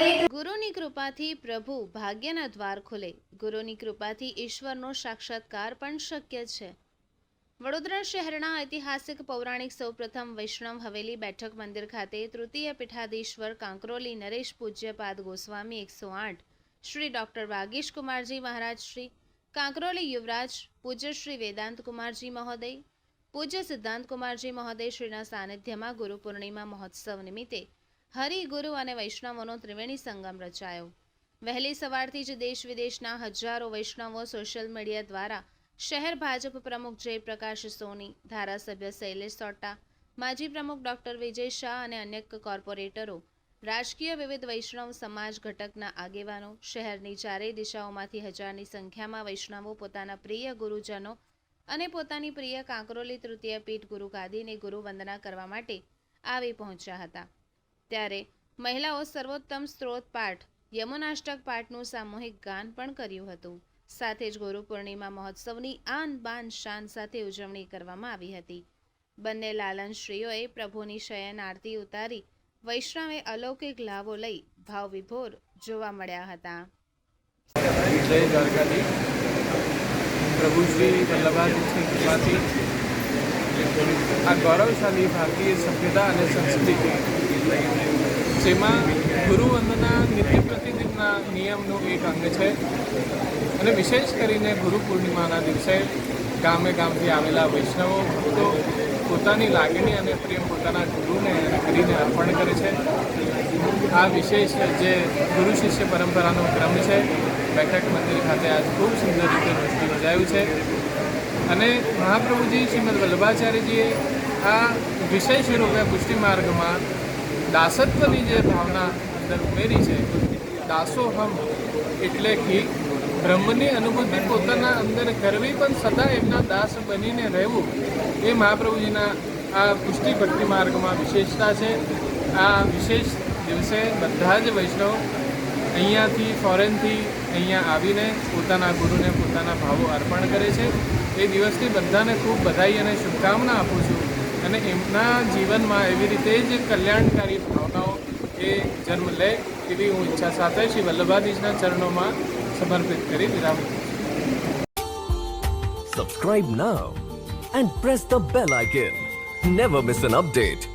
ગુરુની કૃપાથી પ્રભુ ભાગ્યના દ્વાર ખુલે. ગુરુની કૃપાથી ઈશ્વરનો સાક્ષાત્કાર પણ શક્ય છે. વડોદરા શહેરના ઐતિહાસિક પૌરાણિક સૌપ્રથમ વૈષ્ણવ હવેલી બેઠક મંદિર ખાતે તૃતીય પીઠાધીશ્વર કાંકરોલી નરેશ પૂજ્યપાદ ગોસ્વામી એકસો આઠ, શ્રી ડૉક્ટર વાગીશ કુમારજી મહારાજ શ્રી, કાંકરોલી યુવરાજ, પૂજ્ય શ્રી વેદાંત કુમારજી મહોદય, પૂજ્ય સિદ્ધાંત કુમારજી મહોદય શ્રીના સાનિધ્યમાં ગુરુ પૂર્ણિમા મહોત્સવ નિમિત્તે હરિ ગુરુ અને વૈષ્ણવોનો ત્રિવેણી સંગમ રચાયો. વહેલી સવારથી જ દેશ વિદેશના હજારો વૈષ્ણવો સોશિયલ મીડિયા દ્વારા શહેર ભાજપ પ્રમુખ જયપ્રકાશ સોની, ધારાસભ્ય શૈલેષ સોટા, માજી પ્રમુખ ડોક્ટર વિજય શાહ અને અન્ય કોર્પોરેટરો, રાજકીય વિવિધ વૈષ્ણવ સમાજ ઘટકના આગેવાનો, શહેરની ચારેય દિશાઓમાંથી હજારની સંખ્યામાં વૈષ્ણવો પોતાના પ્રિય ગુરુજનો અને પોતાની પ્રિય કાંકરોલી તૃતીય પીઠ ગુરુ ગાદીને ગુરુ વંદના કરવા માટે આવી પહોંચ્યા હતા. ત્યારે મહિલાઓ સર્વોત્તમ સ્ત્રોત પાઠ, યમુનાષ્ટક પાઠનું સામૂહિક ગાન પણ કર્યું હતું. સાથે જ ગુરુ પૂર્ણિમા મહોત્સવની આન બાન શાન સાથે ઉજવણી કરવામાં આવી હતી. બંને લાલન શ્રીઓએ પ્રભુની શયન આરતી ઉતારી વૈષ્ણવે અલૌકિક લાભો લઈ ભાવવિભોર જોવા મળ્યા હતા. ગૌરવશાળી ભારતીય સભ્યતા અને સંસ્કૃતિ જેમાં ગુરુ વંદના નિત્ય પ્રતિદિનના નિયમનું એક અંગ છે. અને વિશેષ કરીને ગુરુ પૂર્ણિમાના દિવસે ગામે ગામથી આવેલા વૈષ્ણવો ભક્તો પોતાની લાગણી અને પ્રેમ પોતાના ગુરુને કરીને અર્પણ કરે છે. આ વિશેષ જે ગુરુ શિષ્ય પરંપરાનો ક્રમ છે, બેઠક મંદિર ખાતે આજ ખૂબ સુંદર રીતે નૃત્ય યોજાયું છે. અને મહાપ્રભુજી શ્રીમદ વલ્લભાચાર્યજીએ આ વિશેષ રૂપે પુષ્ટિ માર્ગમાં દાસત્વની જે ભાવના અંદર ઉમેરી છે દાસોહમ એટલે કે બ્રહ્મની અનુભૂતિ પોતાના અંદર કરવી પણ સદા એમના દાસ બનીને રહેવું, એ મહાપ્રભુજીના આ પુષ્ટિ ભક્તિ માર્ગમાં વિશેષતા છે. આ વિશેષ દિવસે બધા જ વૈષ્ણવ અહીંયાથી ફોરેનથી અહીંયા આવીને પોતાના ગુરુને પોતાના ભાવો અર્પણ કરે છે. એ દિવસથી બધાને ખૂબ બધાઈ અને શુભકામના આપું છું. અને એમના જીવનમાં એવી રીતે જ કલ્યાણકારી ભાવનાઓ એ જન્મ લે એવી હું ઈચ્છા સાથે શ્રી વલ્લભાધીશના ચરણોમાં સમર્પિત કરી વિરામ. Subscribe now and press the bell icon. Never miss an update.